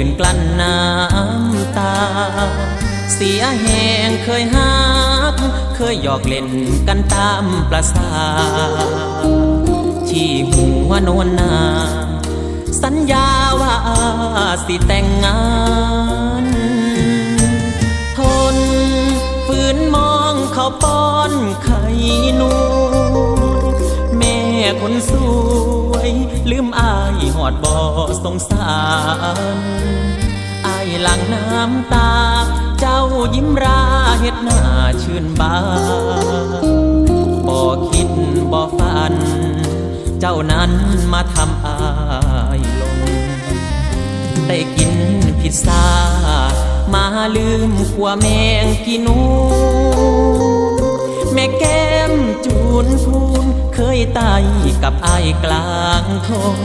ืนกลั้นน้ำตา เสียแหงเคยหักเคยหยอกเล่นกันตามประสา ที่หัวนวลนา สัญญาว่าสิแต่งงาน ทนฝืนมองเขาป้อนไข่นู ดบ่อสงสารไอหลังน้ำตา เจ้ายิ้มราเฮ็ดหน้าชื่นบานบ่คิดบ่ฝัน เจ้านั้นมาทำอายลง ได้กินพิซซ่า มาลืมขัวแมงกินู แม่แก้มจูนพู เคยตายกับอายกลางทง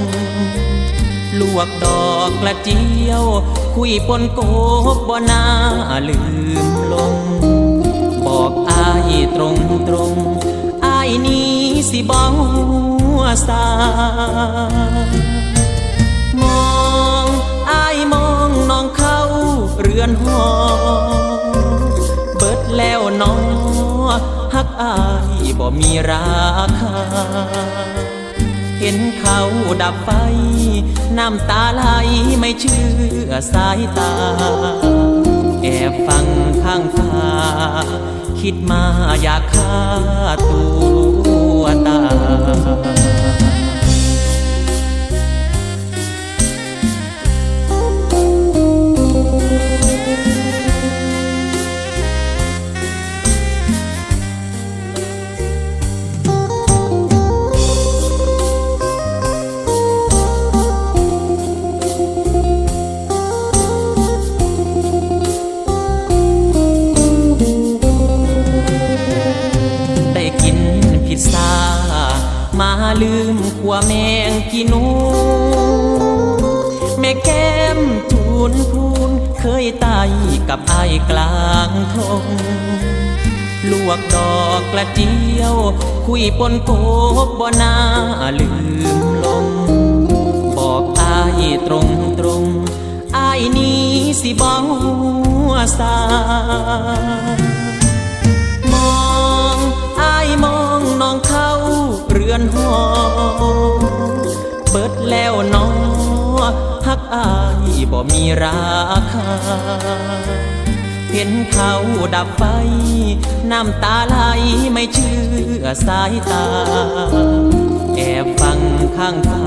ลวกดอกกระเจียว คุยปนโกบบ่น่าลืมลง บอกอายตรงตรงๆอายนี้สิบ่หัวสามองอายมองน้องเข้าเรือนหอเบิดแล้วน้อฮักอาย บ่มีราคา เห็นเขาดับไฟ น้ำตาไหลไม่เชื่อสายตา แอบฟังข้างฟ้า คิดมาอยากฆ่า ลืมขัวแมงกินูแม่แก้มจูนพูนเคยตายกับไอ้กลางทงลวกดอกกระเจียว คุยปนโกบบ่น่าลืมลง บอกไอายตรงตรงๆอายนี้สิบ่หัวสา เรือนหอเปิดแล้วน้อฮักอายบ่มีราคา เห็นเขาดับไฟ น้ำตาไหลไม่เชื่อสายตา แอบฟังข้างฟ้า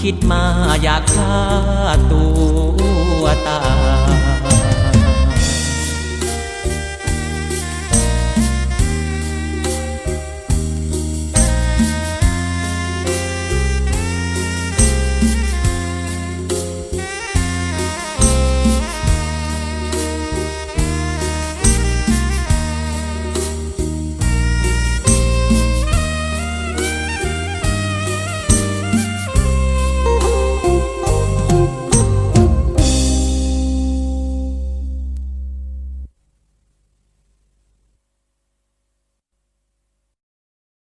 คิดมาอยากฆ่าตัวตาย